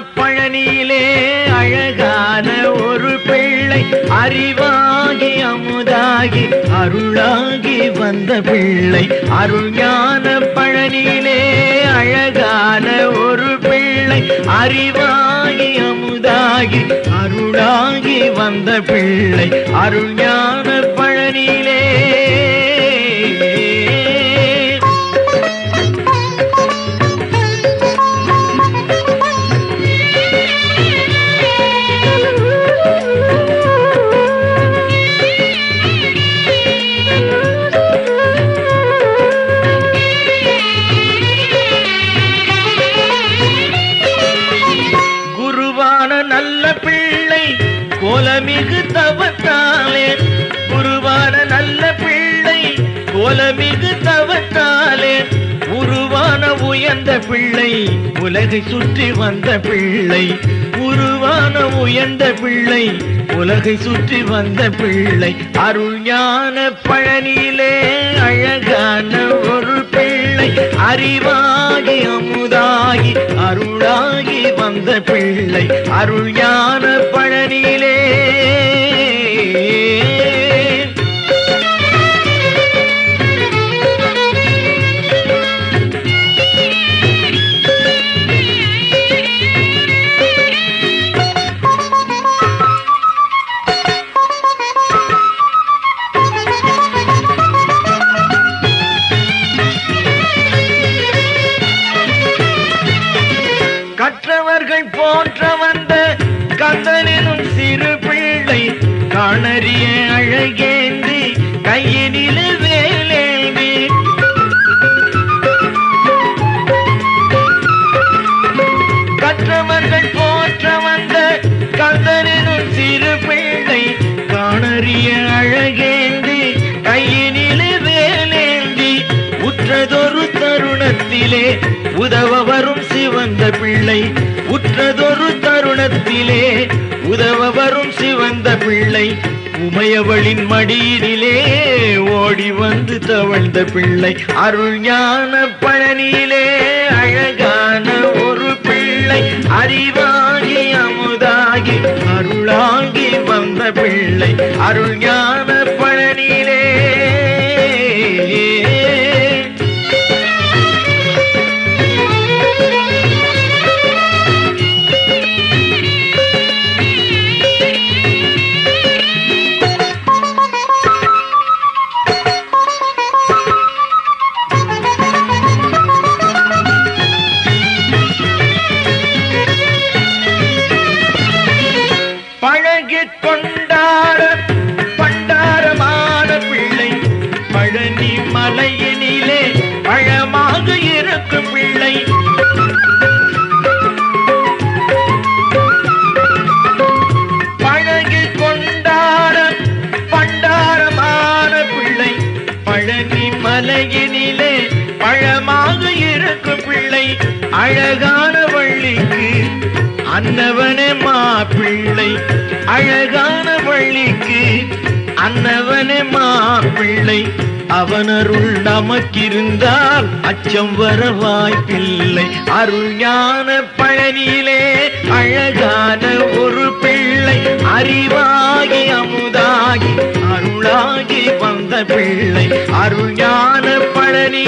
பழனியிலே அழகான ஒரு பிள்ளை அறிவாகி அமுதாகி அருளாகி வந்த பிள்ளை. அருள்ஞான பழனியிலே அழகான ஒரு பிள்ளை அறிவாகி அமுதாகி அருளாகி வந்த பிள்ளை. அருள்ஞான அழகு தவத்தாலே. உருவான நல்ல பிள்ளை கோலமிகு தவத்தாலே. உருவான உயர்ந்த பிள்ளை உலகை சுற்றி வந்த பிள்ளை. உருவான உயர்ந்த பிள்ளை உலகை சுற்றி வந்த பிள்ளை. அருள் ஞான பழனியிலே அழகான ஒரு பிள்ளை. அறிவாகி அமுதாகி அருளாகி வந்த பிள்ளை. அருள் ஞான காணறிய அழகேந்தி கையினில் வேலேந்தி கற்றவர்கள் போற்ற வந்த கந்தனினும் சிறு பிள்ளை காணறிய அழகேந்தி கையினில் வேலேந்தி. உற்றதொரு தருணத்திலே உதவ வரும் சிவந்த பிள்ளை. உற்றதொரு தருணத்திலே உமையவளின் மடியிலே ஓடி வந்து தவழ்ந்த பிள்ளை. அருள் ஞான பழனியிலே அழகான ஒரு பிள்ளை. அறிவாகி அமுதாகி அருளாகி வந்த பிள்ளை. அருள் ஞான பழகிக் கொண்டாட பண்டாரமான பிள்ளை பழனி மலையினிலே பழமாக இருக்கும் பிள்ளை. பழகி கொண்டாட பண்டாரமான பிள்ளை பழனி மலையினிலே பழமாக இருக்கும் பிள்ளை. அழகா அன்னவனே மாப்பிள்ளை அழகான வழிக்கு அன்னவனே மாப்பிள்ளை அவனருள் நமக்கிருந்தால் அச்சம் வர வாய்ப்பில்லை. அருள் ஞான பழனியிலே அழகான ஒரு பிள்ளை. அறிவாகி அமுதாகி அருளாகி வந்த பிள்ளை. அருள் ஞான பழனி